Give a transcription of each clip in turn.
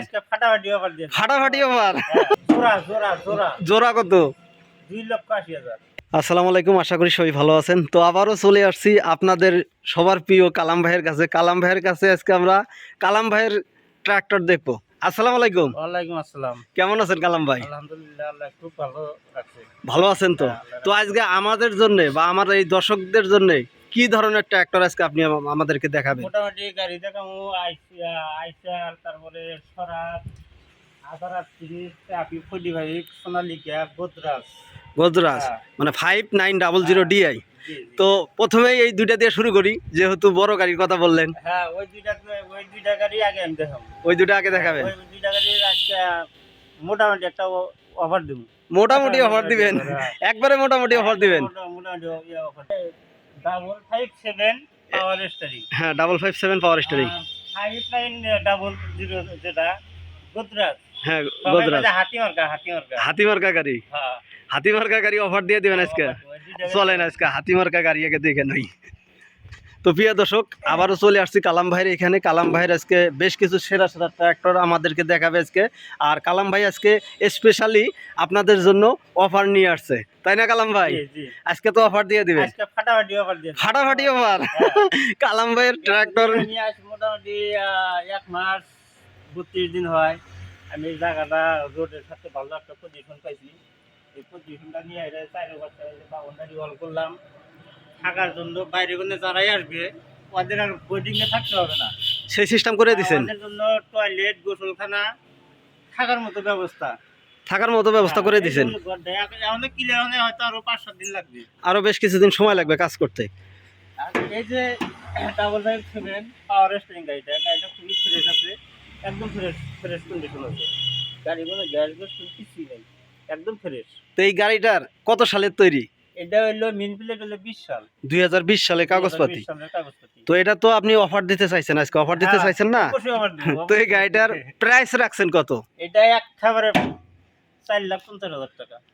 আজকে ফাটাফাটি অফার দিয়ে ফাটাফাটি অফার? জোড়া জোড়া জোড়া। জোড়া কত? দুই লক্ষ আশি হাজার। আসসালামু আলাইকুম আশা করি সবাই ভালো আছেন। তো আবারও চলে আসছি আপনাদের সবার প্রিয় কালাম ভাইয়ের কাছে। কালাম ভাইয়ের কাছে আজকে আমরা কালাম ভাইয়ের ট্রাক্টর দেখব। আসসালামু আলাইকুম। ওয়ালাইকুম আসসালাম। কেমন আছেন কালাম ভাই? আলহামদুলিল্লাহ আল্লাহ খুব ভালো আছেন তো? তো আজকে আমাদের জন্য বা আমার এই দর্শকদের জন্য কি ধরনের ট্র্যাক্টর আজকে আপনি আমাদেরকে দেখাবেন? মোটামুটি গাড়ি দেখামু আইসার তারপরে সরাজ আধার তিরিশ আপি ফোর্টি ফাইভ সোনালিকা গোদরাজ। গজরাজ হ্যাঁ। মানে five nine double zero DI. তো প্রথমেই এই দুইটা দিয়ে শুরু করি যেহেতু বড় গাড়ির কথা বললেন। হ্যাঁ ওই দুইটা ওই দুইটা গাড়ি আগে আমি দেখাম ওই দুটো আগে দেখাবেন? ওই দুইটা গাড়ি আজকে মোটামুটি একটা অফার দিব। মোটামুটি অফার দিবেন। হ্যাঁ। একবারে মোটামুটি অফার দিবেন। মোটামুটি offer double five seven power steering হ্যাঁ double five seven power steering five nine double zero যেটা গোদরাজ হ্যাঁ হাতিমার্কা গাড়ি। হ্যাঁ। হাতিমার্কা গাড়ি অফার দিয়ে দিবেন আজকে। চলেন আজকে হাতিমার্কা গাড়ি আগে দেখে নই। তো প্রিয় দর্শক আবারও চলে আসছি কালাম ভাইয়ের এখানে। কালাম ভাইয়ের আজকে বেশ কিছু সেরা সেরা ট্র্যাক্টর আমাদেরকে দেখাবে আজকে। আর কালাম ভাই আজকে স্পেশালি আপনাদের জন্য অফার নিয়ে আসছে। তাই না কালাম ভাই। আজকে তো অফার দিয়ে দিবে আজকে ফাটাফাটি অফার দিয়ে ফাটাফাটি অফার কালাম ভাইয়ের আসি মোটামুটি এক মাস বত্রিশ দিন হয়। আমি জায়গাটা রোডের সাথে ভালো একটা পজিশন পাইছি। এই পজিশনটা নিয়ে এসে চারি বছর বাউন্ডারি ওয়াল করলাম। থাকার জন্য বাইরে কোনো যারাই আসবে ওদের আর বোর্ডিংয়ে থাকতে হবে না। সেই সিস্টেম করে আমাদের জন্য টয়লেট গোসলখানা থাকার মতো ব্যবস্থা। থাকার মতো ব্যবস্থা করে কিলে হয়তো আরও বেশ কিছুদিন সময় লাগবে কাজ করতে। এই যে double five seven power steering গাড়িটা গাড়িটা খুবই ফ্রেশ আছে একদম ফ্রেশ ফ্রেশ কন্ডিশন আছে। গাড়ি কোনো গ্যাস গ্যাস কিছুই নেই একদম ফ্রেশ তো এই গাড়িটার কত সালের তৈরি? এটা মিন প্লেট হলো বিশ সাল। দুই হাজার বিশ সালে কাগজপাতি। 2020 সালের কাগজপাতি। তো এটা তো আপনি অফার দিতে চাইছেন আজকে। অফার দিতে হ্যাঁ, চাইছেন না? তো এই গাড়িটার প্রাইস রাখছেন কত? এটা এক খাবারে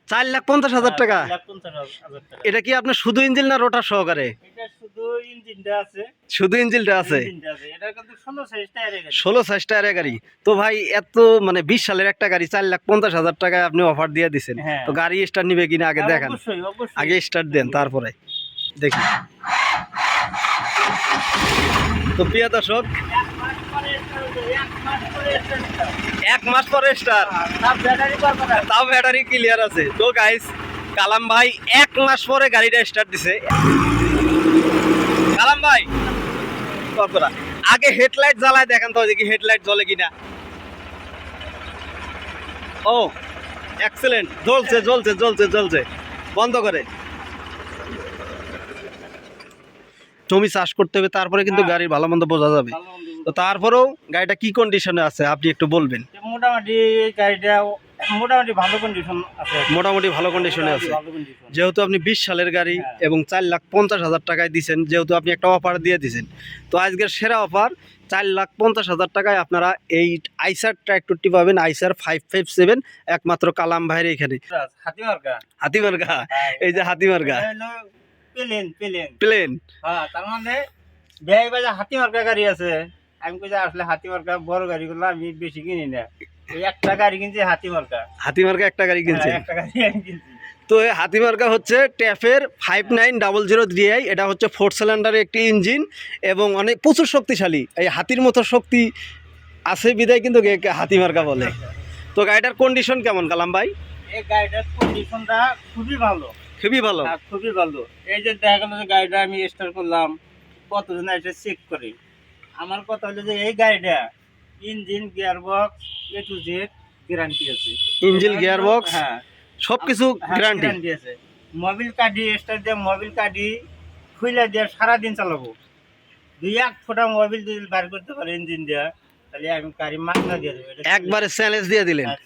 চার লাখ পঞ্চাশ হাজার টাকা। এটা কি আপনার শুধু ইঞ্জিন না রোটার সহকারে? শুধু ইঞ্জিনটা আছে। ষোলো সাইজ টায়ারের গাড়ি। তো ভাই এত মানে বিশ সালের একটা গাড়ি চার লাখ পঞ্চাশ হাজার টাকায় আপনি অফার দিয়ে দিচ্ছেন হ্যাঁ। তো গাড়ি স্টার্ট নিবে কিনা আগে দেখান। আগে স্টার্ট দেন তারপরে দেখি। তো প্রিয় দর্শক এক মাস পরে না। তাও ব্যাটারি ক্লিয়ার আছে। তো গাইস কালাম ভাই এক মাস পরে গাড়িটা স্টার্ট দিছে। কালাম ভাই কতটা আগে হেডলাইট জ্বালায় দেখেন তো দেখি হেডলাইট জ্বলে কিনা। ও এক্সেলেন্ট জ্বলছে জ্বলছে জ্বলছে জ্বলছে। বন্ধ করে। জমি চাষ করতে হবে তারপরে কিন্তু হ্যাঁ। গাড়ির ভালো মন্দ বোঝা যাবে। তো তারপরেও গাড়িটা কি কন্ডিশনে আছে আপনি একটু বলবেন? মোটামুটি গাড়িটা মোটামুটি ভালো কন্ডিশন আছে। মোটামুটি ভালো কন্ডিশনে আছে। যেহেতু আপনি বিশ সালের গাড়ি হ্যাঁ। এবং চার লাখ পঞ্চাশ হাজার টাকায় দিচ্ছেন যেহেতু আপনি একটা অফার দিয়ে দিছেন। তো আজকের সেরা অফার চার লাখ পঞ্চাশ হাজার টাকায় আপনারা এই আইসার ট্র্যাক্টরটি পাবেন আইসার ফাইভ ফাইভ সেভেন একমাত্র কালাম ভাইয়ের এখানে। হাতিমার্কা হাতিমার্গা? এই যে হাতিমার্গা। প্লেন প্লেন প্লেন হ্যাঁ তার মানে বাজার হাতিমার্কা গাড়ি আছে। আমি কই যে আসলে হাতিমার্কা বড় গাড়িগুলো আমি বেশি কিনি না। এই একটা গাড়ি কিনছি হাতিমার্কা হাতিমার্গা একটা গাড়ি কিনছে? হ্যাঁ, একটা গাড়ি আমি কিনছি। তো এই হাতিমার্গা হচ্ছে ট্যাফের five nine double zero three I এটা হচ্ছে ফোর সিলিন্ডারের একটি ইঞ্জিন এবং অনেক প্রচুর শক্তিশালী। এই হাতির মতো শক্তি আছে বিদায় কিন্তু একে হাতিমার্গা বলে। তো গাড়িটার কন্ডিশন কেমন কালাম ভাই? এই গাড়িটার কন্ডিশনটা খুবই ভালো। খুবই ভালো? হ্যাঁ, খুবই ভালো। এই যে দেখা গেল যে গাড়িটা আমি স্টার্ট করলাম কতজন এটা চেক করে। আমার কথা হলো যে এই গাড়িটা engine gear box A to Z guarantee আছে। ইঞ্জিন গিয়ার বক্স হ্যাঁ সবকিছু গ্যারান্টি আছে। মোবিল কাডি স্টার্ট দিয়ে মোবিল কাডি খুলে দিয়ে সারাদিন চালাবো। দুই এক ফোটা মোবিল যদি বার করতে পারে ইঞ্জিন দিয়ে একবারে চ্যালেঞ্জ দিয়ে দিলেন। হ্যাঁ।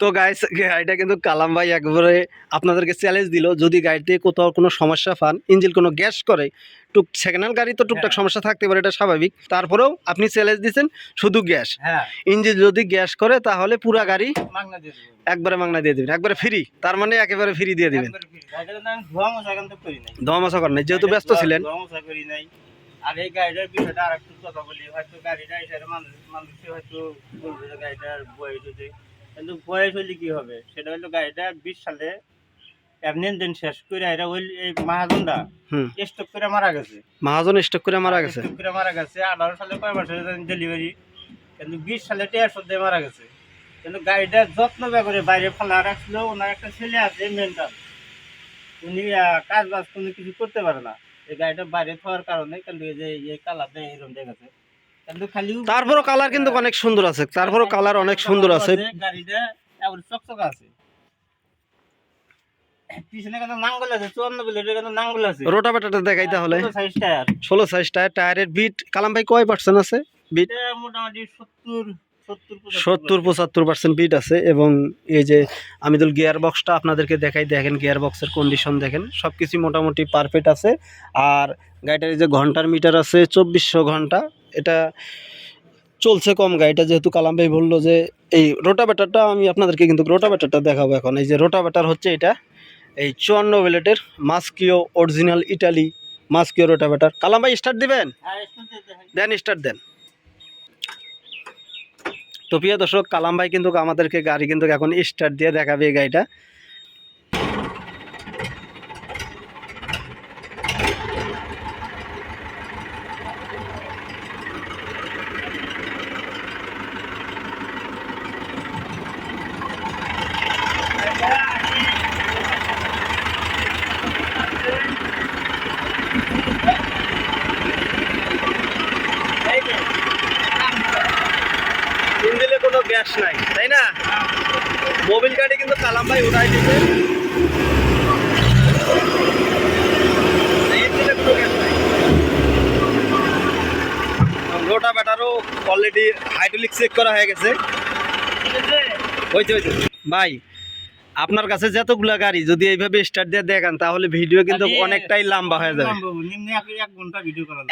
তো গাইস গাড়িটা কিন্তু কালাম ভাই একবারে আপনাদেরকে চ্যালেঞ্জ দিল। যদি গাড়িতে কোথাও কোনো সমস্যা পান ইঞ্জিন কোনো গ্যাস করে টুক সেকেন্ড হ্যান্ড গাড়ি তো টুকটাক হ্যাঁ। সমস্যা থাকতে পারে এটা স্বাভাবিক। তারপরেও আপনি চ্যালেঞ্জ দিচ্ছেন শুধু গ্যাস হ্যাঁ। ইঞ্জিন যদি গ্যাস করে তাহলে পুরা গাড়ি একবারে মাংনা দিয়ে দিবেন একবারে ফ্রি তার মানে একেবারে ফ্রি দিয়ে দিবেন। ধোয়া মশা করেন যেহেতু ব্যস্ত ছিলেন। করি নাই। আর এই গাড়িটার বিষয়টা আর একটু কথা বলি। হয়তো গাড়িটা এসে মানুষ মানুষে হয়তো বলবে যে গাড়িটার বয়স হয়েছে। কিন্তু বয়স হলে কি হবে? সেটা হলো গাড়িটা বিশ সালে এমনি দিন শেষ করে এটা ওই এই মাহাজনটা স্টক করে মারা গেছে। মহাজন স্টক করে মারা গেছে? স্টক করে মারা গেছে। আঠারো সালে কয় মাসের ডেলিভারি কিন্তু বিশ সালে টেয়ার সদ্যে মারা গেছে। কিন্তু গাড়িটার যত্ন করে বাইরে ফেলা রাখছিল ওনার একটা ছেলে আছে মেন্টাল উনি কাজ বাজ কোনো কিছু করতে পারে না। এই গাড়িটা বাইরে থাকার কারণে কিন্তু এই যে এই কালারটা এরকম দেখেছে কিন্তু খালি তারপরও কালার কিন্তু অনেক সুন্দর আছে। তারপরও কালার অনেক সুন্দর আছে। গাড়িটা এবার চকচকা আছে। পিছনে কিন্তু নাঙ্গল আছে চুয়ান্ন বিলেটের কিন্তু নাঙ্গল আছে। রোটাভেটারটা দেখাই তাহলে। সাইজ টায়ার ষোলো সাইজ টায়ার টায়ারের বিট কালাম ভাই কয় পার্সেন্ট আছে? বিট মোটামুটি সত্তর সত্তর পঁচাত্তর পার্সেন্ট। বিট আছে এবং এই যে আমি তো গিয়ার বক্সটা আপনাদেরকে দেখাই দেখেন গিয়ার বক্সের কন্ডিশন দেখেন সব কিছু মোটামুটি পারফেক্ট আছে। আর গাড়িটার এই যে ঘণ্টার মিটার আছে চব্বিশশো ঘণ্টা এটা চলছে কম গাড়িটা যেহেতু কালাম ভাই বলল যে এই রোটাভেটারটা আমি আপনাদেরকে কিন্তু রোটাভেটারটা দেখাবো এখন। এই যে রোটাভেটার হচ্ছে এটা এই চুয়ান্ন বেলেটের Maschio original Italy Maschio rotavator Kalam ভাই স্টার্ট দিবেন? হ্যাঁ দেন স্টার্ট দেন। তো প্রিয় দর্শক, কালাম ভাই কিন্তু আমাদেরকে গাড়ি কিন্তু এখন স্টার্ট দিয়ে দেখাবে এই গাড়িটা ইঞ্জিনে কোনো গ্যাস নাই তাই না মোবিল গাড়ি কিন্তু কালাম ভাই উঠাই দিবে ইঞ্জিনে কোনো গ্যাস নাই রোটা ব্যাটারও অলরেডি হাইড্রোলিক চেক করা হয়ে গেছে। হয়েছে হয়েছে ভাই আপনার কাছে যতগুলা গাড়ি যদি এইভাবে স্টার্ট দিয়ে দেখান তাহলে ভিডিও কিন্তু অনেকটাই লম্বা হয়ে যাবে।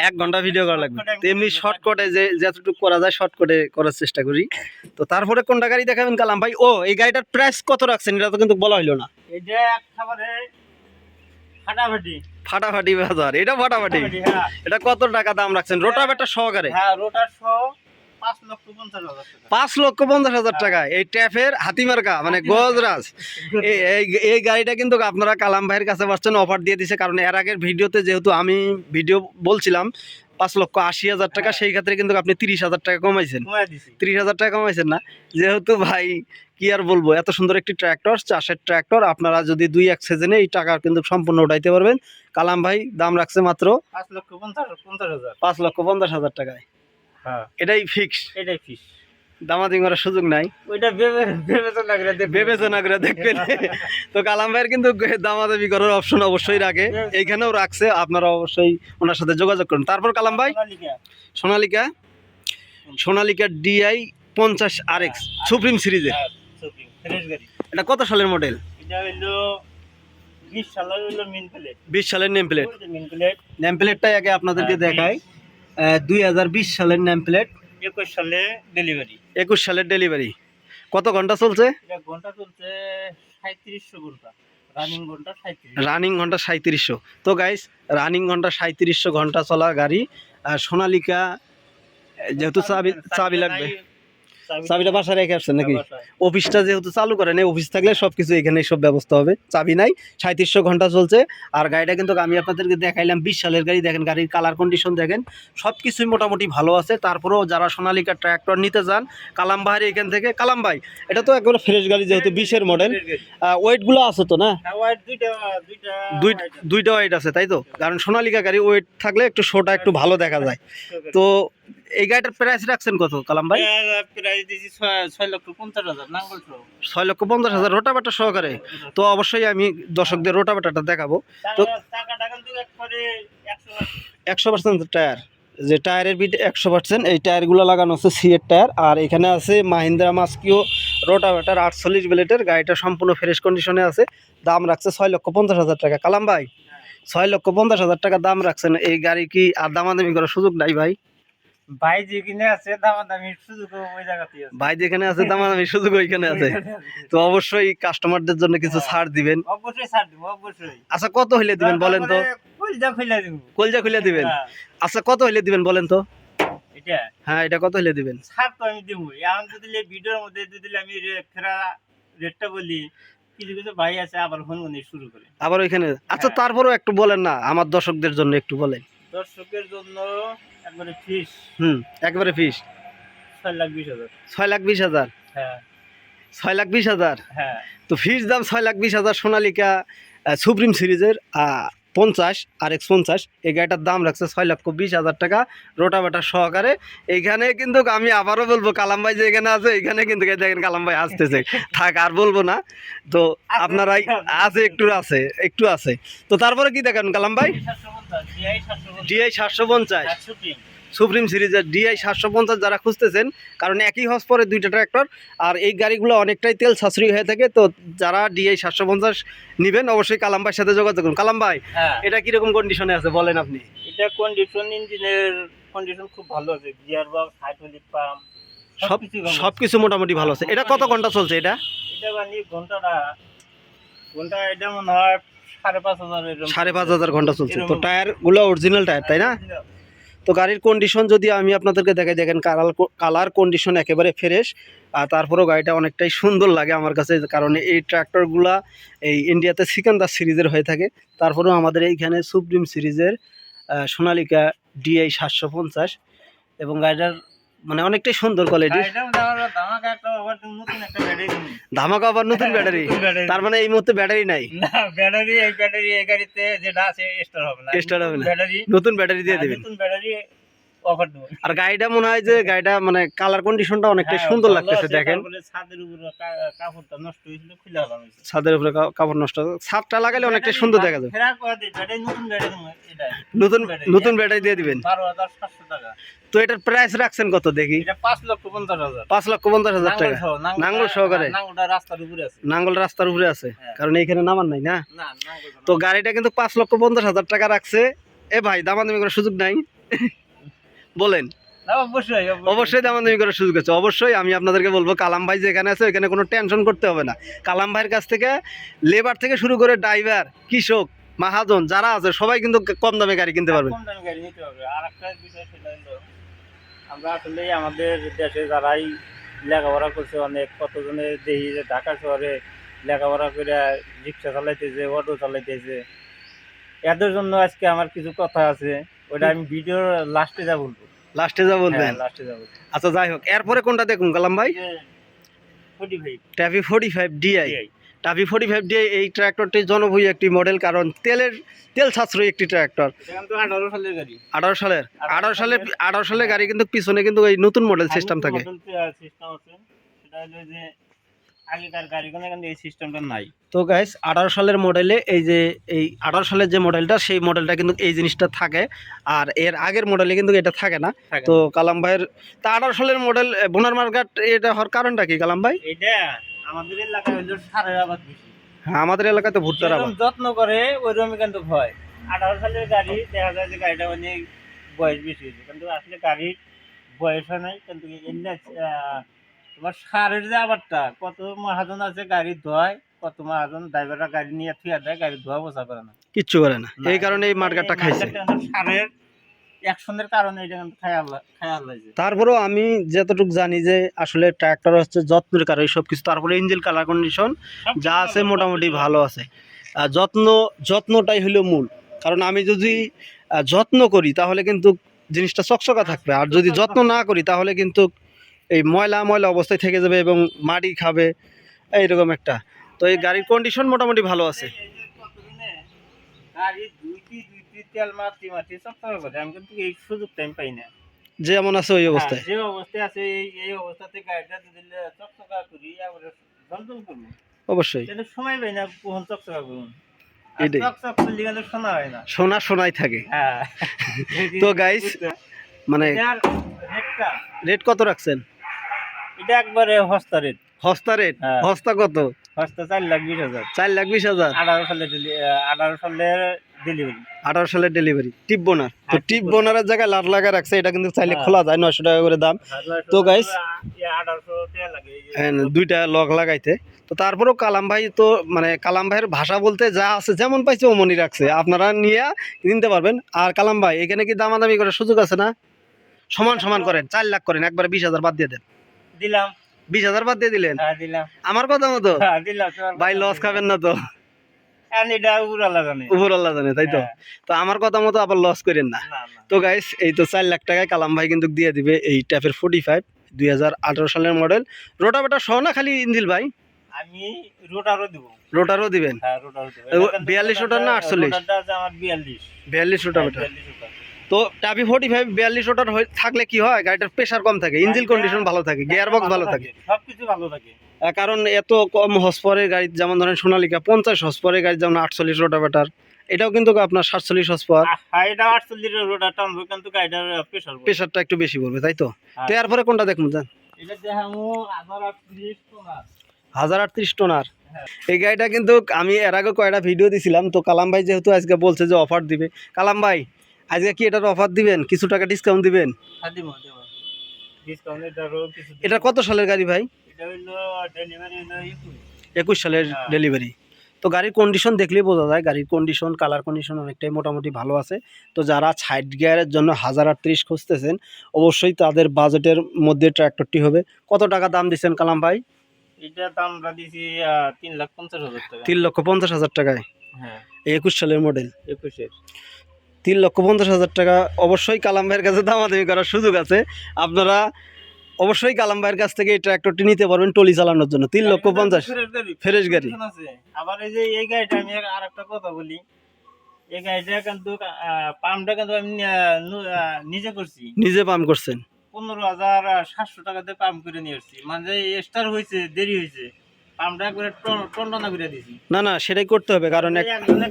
এক ঘণ্টা ভিডিও করা লাগবে। তেমনি শর্টকটে যে যতটুকু করা যায় শর্টকটে করার চেষ্টা করি। তো তারপরে কোনটা গাড়ি দেখাবেন কালাম ভাই? ও এই গাড়িটার প্রাইস কত রাখছেন? এটা তো কিন্তু বলা হইল না। ফাটাফাটি। ফাটাফাটি বাজার এটা ফাটাফাটি। ফাটাফাটি, হ্যাঁ। এটা কত টাকা দাম রাখছেন? রোটাভেটার সহকারে? হ্যাঁ রোটার সহ পাঁচ লক্ষ পঞ্চাশ হাজার টাকা। এই ট্যাফের হাতিমার্কা মানে গজরাজ এই গাড়িটা কিন্তু আপনারা কালাম ভাইয়ের কাছে পাচ্ছেন অফার দিয়ে দিছে। কারণ এর আগের ভিডিওতে যেহেতু আমি ভিডিও বলছিলাম পাঁচ লক্ষ আশি হাজার টাকা হ্যাঁ। সেই ক্ষেত্রে কিন্তু আপনি তিরিশ হাজার টাকা কমাইছেন। তিরিশ হাজার টাকা কমাইছেন না। যেহেতু ভাই কি আর বলব এত সুন্দর একটি ট্র্যাক্টর চাষের ট্র্যাক্টর। আপনারা যদি দুই এক সিজনে এই টাকা কিন্তু সম্পূর্ণ উঠাইতে পারবেন। কালাম ভাই দাম রাখছে মাত্র পাঁচ লক্ষ পঞ্চাশ হাজার। পাঁচ লক্ষ পঞ্চাশ হাজার টাকায়। এটাই ফিক্স এটাই ফিস দামাদি করার সুযোগ নাই। ওইটা বিবেচনা করে বিবেচনা করে দেখবেন। তো কালাম ভাইয়ের কিন্তু দামাদামি করার অপশন অবশ্যই রাখে। এইখানেও রাখছে। আপনারা অবশ্যই ওনার সাথে যোগাযোগ করুন। তারপর কালাম ভাই? সোনালিকা। সোনালিকা? ডিআই পঞ্চাশ আর এক্স সুপ্রিম সিরিজে হ্যাঁ, shopping, fresh গাড়ি। এটা কত সালের মডেল বিশ সালের নেম প্লেট নেম প্লেটটাই আগে আপনাদেরকে দেখাই। দুই হাজার বিশ সালের নেম প্লেট একুশ সালে ডেলিভারি একুশ সালের ডেলিভারি কত ঘণ্টা চলছে? ঘণ্টা চলছে সাঁত্রিশশো ঘণ্টা। রানিং ঘণ্টা সাঁত্রিশ রানিং ঘণ্টা সাঁত্রিশশো তো গাইস রানিং ঘণ্টা সাঁত্রিশশো ঘণ্টা চলা গাড়ি আর সোনালিকা যেহেতু চাবি চাবি লাগবে। চাবিটা বাসায় রেখে আসছেন নাকি? অফিসটা যেহেতু চালু করে করেন অফিস থাকলে সব কিছু এখানে সব ব্যবস্থা হবে। চাবি নাই সাঁত্রিশশো ঘণ্টা চলছে। আর গাড়িটা কিন্তু আমি আপনাদেরকে দেখাইলাম বিশ সালের গাড়ি দেখেন গাড়ির কালার কন্ডিশন দেখেন। সব কিছুই মোটামুটি ভালো আছে। তারপরেও যারা সোনালিকা ট্র্যাক্টর নিতে চান কালাম ভাইয়ের এখান থেকে কালাম ভাই এটা তো একবারে ফ্রেশ গাড়ি যেহেতু বিশের মডেল ওয়েটগুলো আছে তো না? দুই দুইটা ওয়েট আছে তাই তো? কারণ সোনালিকা গাড়ি ওয়েট থাকলে একটু শোটা একটু ভালো দেখা যায়। তো এই গাড়িটার প্রাইস রাখছেন কত কালাম ভাই? প্রাইস দিয়েছি ছয়- লক্ষ পঞ্চাশ হাজার নাঙ্গল ছয় লক্ষ পঞ্চাশ হাজার রোটাভেটার সহকারে। তো অবশ্যই আমি দর্শকদের রোটাভেটারটা দেখাবো। তো- একশো একশো পার্সেন্ট টায়ার যে টায়ারের বিট একশো পার্সেন্ট এই টায়ারগুলো লাগানো হচ্ছে সিএর টায়ার আর এখানে আছে মাহিন্দ্রা মাস্কিও রোটাভেটার আটচল্লিশ ব্লেটের। গাড়িটা সম্পূর্ণ ফ্রেশ কন্ডিশনে আছে। দাম রাখছে ছয় লক্ষ পঞ্চাশ হাজার টাকা। কালাম ভাই ছয় লক্ষ পঞ্চাশ হাজার টাকা দাম রাখছেন। এই গাড়ি কি আর দামাদামি করার সুযোগ নাই ভাই? ভাই যেখানে আছে দামাদামি সুযোগ ওই জায়গাতেই আছে। ভাই যেখানে আছে আমি সুযোগ ওইখানে আছে। তো অবশ্যই কাস্টমারদের জন্য কিছু ছাড় দিবেন। অবশ্যই ছাড় দিব অবশ্যই। আচ্ছা কত হইলে দিবেন বলেন তো? কলজা খুলে দিব। কলজা খুলে দিবেন? হ্যাঁ, আচ্ছা কত হইলে দিবেন বলেন তো? এটা? হ্যাঁ এটা কত হইলে দিবেন? ছাড় তো আমি দিব এখন যদি ভিডিওর মধ্যে যদি আমি ফেরা রেটটা বলি কিছু কিছু ভাই আছে আবার ফোন শুরু করে। আবার ওইখানে আচ্ছা হ্যাঁ। তারপরেও একটু বলেন না আমার দর্শকদের জন্য একটু বলেন। দর্শকের জন্য একবারে ফিস হুম একবারে ফিস ছয় লাখ বিশ হাজার। ছয় লাখ বিশ হাজার? হ্যাঁ। ছয় লাখ বিশ হাজার? হ্যাঁ। তো ফিস দাম ছয় লাখ বিশ হাজার সোনালিকা সুপ্রিম সিরিজের পঞ্চাশ আর এক্স পঞ্চাশ এই গাড়িটার দাম রাখছে ছয় লক্ষ বিশ হাজার টাকা রোটাভেটার সহকারে। এইখানে কিন্তু আমি আবারও বলব কালাম ভাই যে এখানে আছে এইখানে কিন্তু দেখেন কালাম ভাই আসতেছে থাক আর বলব না। তো আপনারাই আছে একটু আছে একটু আছে। তো তারপরে কি দেখেন কালাম ভাই? ডিআই সাতশো পঞ্চাশ সুপ্রিম সিরিজের ডিআই সাতশো পঞ্চাশ যারা খুঁজতেছেন কারণ একই হস পরে দুইটা ট্র্যাক্টর আর এই গাড়িগুলো অনেকটাই তেল সাশ্রয়ী হয়ে থাকে তো যারা ডিআই সাতশো পঞ্চাশ নেবেন অবশ্যই কালাম ভাইয়ের সাথে যোগাযোগ করুন। কালাম ভাই হ্যাঁ। এটা কীরকম কন্ডিশনে আছে বলেন আপনি। এটা কন্ডিশন ইঞ্জিনের কন্ডিশন খুব ভালো আছে গিয়ার বক্স হাইড্রোলিক পাম্প সব সবকিছু সব কিছু মোটামুটি ভালো আছে। এটা কত ঘণ্টা চলছে এটা? এটা মানে ঘন্টাটা ঘণ্টা এটা মনে হয় সাড়ে পাঁচ হাজার সাড়ে পাঁচ হাজার ঘণ্টা চলছে। তো এরকম। টায়ারগুলো অরিজিনাল টায়ার তাই না? তো গাড়ির কন্ডিশন যদি আমি আপনাদেরকে দেখাই, দেখেন কালার কালার কন্ডিশন একেবারে ফ্রেশ আর তারপরেও গাড়িটা অনেকটাই সুন্দর লাগে আমার কাছে, কারণ এই ট্র্যাক্টরগুলা এই ইন্ডিয়াতে সিকান্দার সিরিজের হয়ে থাকে। তারপরেও আমাদের এইখানে সুপ্রিম সিরিজের সোনালিকা ডিআই সাতশো পঞ্চাশ, এবং গাড়িটার মানে অনেকটাই সুন্দর কোয়ালিটি হয় ধামাকা আবার নতুন ব্যাটারি। তার মানে এই মুহূর্তে ব্যাটারি নাই? ব্যাটারি এই ব্যাটারি এই গাড়িতে যেটা আছে স্টার হবে না। Start হবে না। ব্যাটারি নতুন ব্যাটারি দিয়ে দেবেন। নতুন ব্যাটারি আর গাড়িটা মনে হয় যে গাড়িটা মানে কালার কন্ডিশনটা অনেকটাই হ্যাঁ, সুন্দর লাগতেছে দেখেন। ছাদের উপরে কাপড় নষ্ট ছাদটা লাগালে অনেকটাই সুন্দর দেখা যাবে নতুন নতুন ব্যাটারি দিয়ে দিবেন। তো এটার প্রাইস রাখছেন কত দেখি? পাঁচ লক্ষ পঞ্চাশ হাজার। টাকা। নাঙ্গল সহকারে? নাঙ্গল রাস্তার উপরে আছে। হ্যাঁ। কারণ এইখানে নামান নাই না? তো গাড়িটা কিন্তু পাঁচ লক্ষ পঞ্চাশ হাজার টাকা রাখছে। এ ভাই দামাদামি করার সুযোগ নাই। বলেন। অবশ্যই অবশ্যই। দামাদামি করার সুযোগ আছে। অবশ্যই আমি আপনাদেরকে বলব কালাম ভাই যেখানে আছে ওইখানে কোনো টেনশন করতে হবে না। কালাম ভাইয়ের কাছ থেকে লেবার থেকে শুরু করে ড্রাইভার কৃষক মাহাজন যারা আছে সবাই কিন্তু কম দামে গাড়ি কিনতে পারবে। কোন দামি গাড়ি নিতে হবে। আর একটা বিষয় সেটা হলো আমরা আসলে আমাদের দেশে যারাই লেখাপড়া করছে অনেক কতজনে দেখি যে ঢাকা শহরে লেখাপড়া করে রিক্সা চালাইতেছে অটো চালাইতেছে। এদের জন্য আজকে আমার কিছু কথা আছে ওটা আমি ভিডিওর লাস্টে যা বলব। লাস্টে যা বলবেন? লাস্টে যা বলব। আচ্ছা যাই হোক এরপরে কোনটা দেখুন কালাম ভাই? ফোর্টি ফাইভ টাভি ফোর্টি ফাইভ ডিআই টাভি ফোর্টি ফাইভ ডিআই এই ট্র্যাক্টরটি জনপ্রিয় একটি মডেল কারণ তেলের তেল সাশ্রয়ী একটি ট্র্যাক্টর আঠারো সালের আঠারো সালের আঠারো সালের গাড়ি কিন্তু পিছনে কিন্তু এই নতুন মডেল সিস্টেম থাকে। তো গাইস আঠারো সালের মডেলে এই যে এই আঠারো সালের যে মডেলটা সেই মডেলটা কিন্তু এই জিনিসটা থাকে। আর এর আগের মডেলে কিন্তু এটা থাকে না। তো কালাম ভাইয়ের তা আঠারো সালের মডেল বোনার মার্কেট এটা হওয়ার কারণটা কি কালাম ভাই? এটা আমাদের এলাকায় হলো সারের আবাদ বেশি। হ্যাঁ আমাদের এলাকাতে ভুট্টার আবার যেরকম যত্ন করে ওইরকমই কিন্তু ভয় আঠারো সালের গাড়ি দেখা যায় যে গাড়িটা অনেক বয়স বেশি হয়েছে। কিন্তু আসলে গাড়ির বয়স হয় নাই কিন্তু তোমার সারের যে আবারটা কত মহাজন আছে গাড়ি ধোয় কত মহাজন ড্রাইভাররা গাড়ি নিয়ে থিয়া দেয় গাড়ি ধোয়া বসা করে না। কিচ্ছু করে না। এই কারণে এই মার্কেটটা খাইছে সারের অ্যাকশনের কারণে এটা খায়াল খায়াল হয়েছে তারপরেও আমি যতটুকু জানি যে আসলে ট্র্যাক্টর হচ্ছে যত্নের কারণ সব কিছু। তারপরে ইঞ্জিন কালার কন্ডিশন যা আছে মোটামুটি ভালো আছে। আর যত্ন যত্নটাই হলো মূল। কারণ আমি যদি যত্ন করি তাহলে কিন্তু জিনিসটা চকচকা থাকবে। আর যদি যত্ন না করি তাহলে কিন্তু এই ময়লা ময়লা অবস্থায় থেকে যাবে এবং মাটি খাবে এইরকম একটা। তো এই গাড়ির কন্ডিশন মোটামুটি ভালো আছে। গাড়ি দুইটি তেল মারতি মারতি সব করে আমি কিন্তু এই সুযোগ টাইম পাই না। যেমন আছে ওই অবস্থায়। হ্যাঁ, যে অবস্থায় আছে এই এই অবস্থাতে গাড়িটা যদি চকচকা করি আবার জলজল করব। অবশ্যই। কিন্তু সময় পাই না কখন চকচকা করুন হয় না। সোনা সোনাই থাকে। তো guys, মানে রেট কত রাখছেন? এটা একবারে হস্তা রেট হস্তা রেট হ্যাঁ। হস্তা কত? হস্তা চার লাখ বিশ হাজার। চার লাখ বিশ হাজার। আঠারো সালে আঠারো সালের ডেলিভারি আঠারো সালের ডেলিভারি টিপ বোনার। তো হ্যাঁ, টিপ বোনারের জায়গায় লাট লাগা রাখছে এটা কিন্তু চাইলে হ্যাঁ। খোলা যায় নয়শো টাকা করে দাম। তো guys, আঠারোশো টাকা লাগে এই যে- হ্যাঁ, দুইটা লক লাগাইতে। তো তারপরেও কালাম ভাই তো মানে কালাম ভাইয়ের ভাষা বলতে যা আছে যেমন পাইছে অমনি রাখছে। আপনারা নিয়ে নিতে পারবেন। আর কালাম ভাই এখানে কি দামাদামি করার সুযোগ আছে না? সমান সমান করেন চার লাখ করেন একবারে বিশ হাজার বাদ দিয়ে দেন। দিলাম। বিশ হাজার বাদ দিয়ে দিলেন? হ্যাঁ আমার কথা মতো? হ্যাঁ ভাই লস খাবেন না তো। জানে। তাই তো? হ্যাঁ, তো আমার কথা মতো আবার লস করেন না। তো গাইস এই তো চার লাখ টাকায় কালাম ভাই কিন্তু দিয়ে দিবে এই ফোর্টি ফাইভ দুই হাজার আঠারো সালের মডেল রোটাবেটা সহ না খালি ইঞ্জিল ভাই? আমি রোটারও দিব। রোটারও দিবেন? হ্যাঁ রোটারও দিব। ও, 42 রোটার না 48? রোটারটা আছে আমার বিয়াল্লিশ। রোটার তো টাবি ফোর্টি ফাইভ বিয়াল্লিশ রোটার হয়ে- থাকলে কি হয়? গাড়িটার প্রেশার কম থাকে ইঞ্জিন কন্ডিশন ভালো থাকে গিয়ার বক্স ভালো থাকে। সবকিছু ভালো থাকে। কারণ এত কম হসপরের গাড়ি যেমন ধরেন সোনালিকা পঞ্চাশ হসপরের গাড়ি যেমন আটচল্লিশ রোটাবেটার এটাও কিন্তু আপনার সাতচল্লিশ হসপর হ্যাঁ এটা আটচল্লিশ রোটার টানবো কিন্তু গাড়িটার প্রেশার প্রেশারটা একটু বেশি পড়বে তাই তো? হ্যাঁ। তো এরপরে কোনটা দেখুন যান হাজার আটত্রিশ টোনার হ্যাঁ। এই গাড়িটা কিন্তু আমি এর আগে কয়টা ভিডিও দিছিলাম তো কালাম ভাই যেহেতু আজকে বলছে যে অফার দিবে কালাম ভাই আজকে কি এটার অফার দিবেন? কিছু টাকা ডিসকাউন্ট দিবেন। এটা কত সালের গাড়ি ভাই? একুশ সালের হ্যাঁ। ডেলিভারি তো গাড়ির কন্ডিশন দেখলেই বোঝা যায় গাড়ির কন্ডিশন কালার কন্ডিশন অনেকটাই মোটামুটি ভালো আছে। তো যারা সাইড গিয়ারের জন্য হাজার আটত্রিশ খুঁজতেছেন অবশ্যই তাদের বাজেটের মধ্যে ট্র্যাক্টরটি হবে। কত টাকা দাম দিচ্ছেন কালাম ভাই? এটা দামটা দিছি আহ, তিন লাখ পঞ্চাশ হাজার টাকা। তিন লক্ষ পঞ্চাশ হাজার টাকায়? হ্যাঁ। এই একুশ সালের মডেল একুশের। তিন লক্ষ পঞ্চাশ হাজার টাকা। অবশ্যই কালাম ভাইয়ের কাছে দামাদামি করার সুযোগ আছে। আপনারা অবশ্যই কালাম ভাইয়ের কাছ থেকে এই ট্র্যাক্টরটি নিতে পারবেন টলি চালানোর জন্য। তিন লক্ষ পঞ্চাশ। ফ্রেশ গাড়ি। আবার এই যে এই গাড়িটা আমি আর একটা কথা বলি। এই গাড়িটা কিন্তু পাম্পটা কিন্তু আমি নিজে করছি। নিজে পাম্প করছেন। পনেরো হাজার সাতশো টাকাতে পাম্প করে নিয়ে আসছি। মানে স্টার হয়েছে দেরি হয়েছে পাম্পটা করে টন্ডনা করে দিছি না না সেটাই করতে হবে কারণ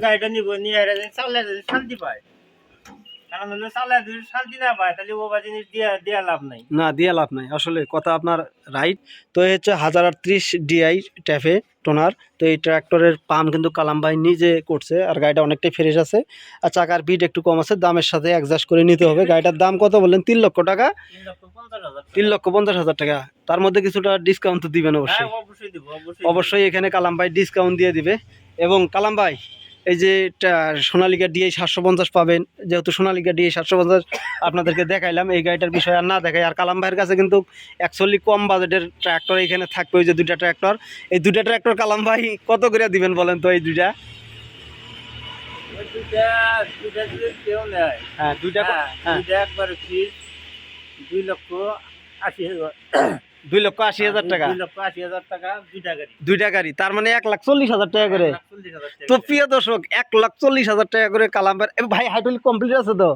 গাড়িটা নিব নিয়ে শান্তি পায় কারণ হলে চালায় যদি শান্তি না পায় তাহলে ও জিনিস দিয়া দেওয়া লাভ নাই। না দিয়ে লাভ নাই। আসলে কথা আপনার রাইট তো এই হচ্ছে হাজার আটত্রিশ ডিআই ট্যাফে টোনার। তো এই ট্র্যাক্টরের পাম্প কিন্তু কালাম ভাই নিজে করছে আর গাড়িটা অনেকটাই ফ্রেশ আছে। আর চাকার বিট একটু কম আছে দামের সাথে অ্যাডজাস্ট করে নিতে হবে। গাড়িটার দাম কত বললেন? তিন লক্ষ টাকা? তিন লক্ষ পঞ্চাশ হাজার টাকা। তার মধ্যে কিছুটা ডিসকাউন্ট তো দিবেন হ্যাঁ অবশ্যই। অবশ্যই এখানে কালাম ভাই ডিসকাউন্ট দিয়ে দিবে। এবং কালাম ভাই এই যে সোনালিকা ডিএ সাতশো পঞ্চাশ পাবেন। যেহেতু সোনালিকা ডিএ সাতশো পঞ্চাশ আপনাদেরকে দেখাইলাম এই গাড়িটার বিষয় আর না দেখাই। আর কালাম ভাইয়ের কাছে কিন্তু অ্যাকচুয়ালি কম বাজেটের ট্র্যাক্টর এখানে থাকবে ওই যে দুইটা ট্র্যাক্টর এই দুইটা ট্র্যাক্টর কালাম ভাই কত করে দিবেন বলেন তো এই হ্যাঁ দুইটা হ্যাঁ, হ্যাঁ। একবারে দুই লক্ষ আশি হাজার। দুই লক্ষ আশি হাজার টাকা। দুইটা গাড়ি। তার মানে এক লাখ চল্লিশ হাজার টাকা করে। তো প্রিয় দর্শক এক লাখ চল্লিশ হাজার টাকা করে ভাই এ কমপ্লিট আছে তো?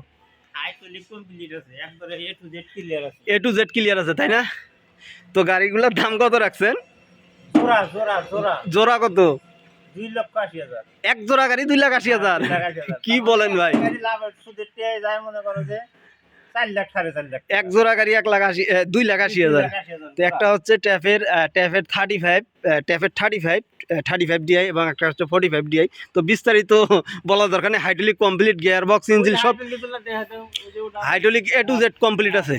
এ টু জেড ক্লিয়ার আছে। তাই না? তো গাড়িগুলোর দাম কত রাখছেন? জোড়া কত? এক জোড়া গাড়ি দুই লাখ আশি হাজার। দুই লাখ আশি হাজার। কি বলেন ভাই? চার লাখ সাড়ে চার লাখ এক জোড়া গাড়ি এক লাখ আশি দুই লাখ আশি হাজার। তো একটা হচ্ছে ট্যাফের ট্যাফের thirty five ট্যাফের thirty five thirty five DI এবং একটা হচ্ছে ফোর্টি ফাইভ ডিআই তো বিস্তারিত বলা দরকার নেই। Hydraulic complete gear box engine সব hydraulic A to Z complete আছে।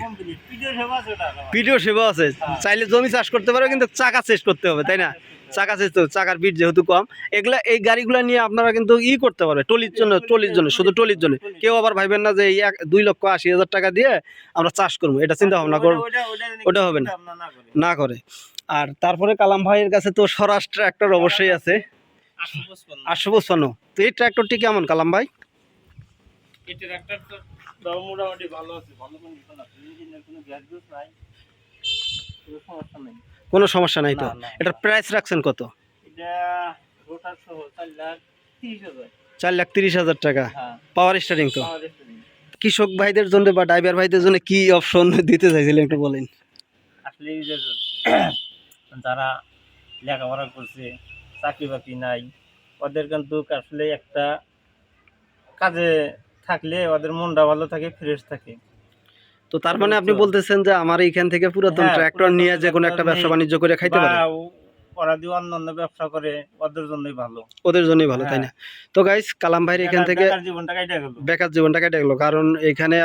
পিডিও সেবা আছে হ্যাঁ। চাইলে জমি চাষ করতে পারো কিন্তু চাকা চেস করতে হবে তাই না? চাকা তো চাকার বিট যেহেতু কম এগুলা এই গাড়িগুলো নিয়ে আপনারা কিন্তু ই করতে পারবে টলির জন্য টলির জন্য শুধু টলির জন্য কেউ আবার ভাইবেন না যে এই এক দুই লক্ষ আশি হাজার টাকা দিয়ে আমরা চাষ করব এটা চিন্তা ভাবনা করব ওটা- হবে না। না করে। আর তারপরে কালাম ভাইয়ের কাছে তো স্বরাজ ট্র্যাক্টর অবশ্যই আছে আটশো পঁচপান্ন। তো এই ট্র্যাক্টরটি কেমন কালাম ভাই মোটামুটি ভালো আছে, ভালো। ইঞ্জিনের কোনো গ্যাস নাই, কোনো সমস্যা নেই। কোনো সমস্যা নাই তো। এটার প্রাইস রাখছেন কত? চার লাখ তিরিশ হাজার। টাকা। হ্যাঁ, পাওয়ার স্টারিং তো। কৃষক ভাইদের জন্য বা ড্রাইভার ভাইদের জন্য কি অপশন দিতে চাইছিলেন একটু বলেন? আসলে যারা লেখাপড়া করছে চাকরি বাকরি নাই ওদের কিন্তু আসলে একটা কাজে থাকলে ওদের মনটা ভালো থাকে ফ্রেশ থাকে। তো তার মানে আপনি বলতেছেন যে আমার এইখান থেকে পুরাতন হ্যাঁ, ট্র্যাক্টর নিয়ে যে কোনো একটা ব্যবসা বাণিজ্য করে খাইতে পারে। ওরা দিয়ে ব্যবসা করে ওদের জন্যই ভালো। ওদের জন্যই ভালো তাই না? তো গাইস কালাম ভাইয়ের এখান থেকে বেকার জীবনটা গেল। কেটে কারণ এখানে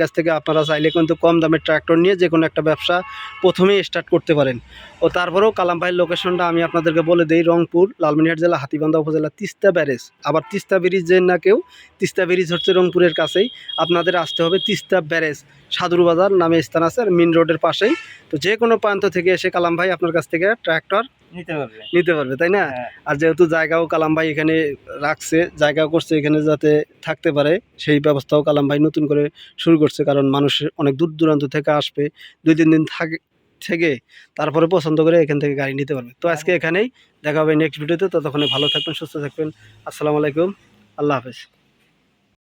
কাছ থেকে আপনারা চাইলে কিন্তু কম ট্রাক্টর নিয়ে যে কোনো একটা ব্যবসা প্রথমেই স্টার্ট করতে পারেন। ও তারপরেও কালাম ভাইয়ের লোকেশনটা আমি আপনাদেরকে বলে দিই রংপুর লালমনিরহাট জেলা হাতিবান্ধা উপজেলা তিস্তা ব্যারেজ। আবার তিস্তা ব্রিজ যে না কেউ তিস্তা ব্রিজ হচ্ছে রংপুরের কাছেই। আপনাদের আসতে হবে তিস্তা ব্যারেজ। সাদুর বাজার নামে স্থান আছে আর মেন রোডের পাশেই। তো যে কোনো প্রান্ত থেকে এসে কালাম ভাই আপনার কাছ থেকে ট্রাক্টর নিতে পারবে। নিতে পারবে তাই না? হ্যাঁ, আর যেহেতু জায়গাও কালাম ভাই এখানে রাখছে জায়গাও করছে এখানে যাতে থাকতে পারে সেই ব্যবস্থাও কালাম ভাই নতুন করে শুরু করছে কারণ মানুষ অনেক দূর দূরান্ত থেকে আসবে দুই তিন দিন থাকে থেকে তারপরে পছন্দ করে এখান থেকে গাড়ি নিতে পারবে। তো আজকে এখানেই দেখা হবে নেক্সট ভিডিওতে ততক্ষণে ভালো থাকবেন সুস্থ থাকবেন আসসালামু আলাইকুম আল্লাহ হাফেজ।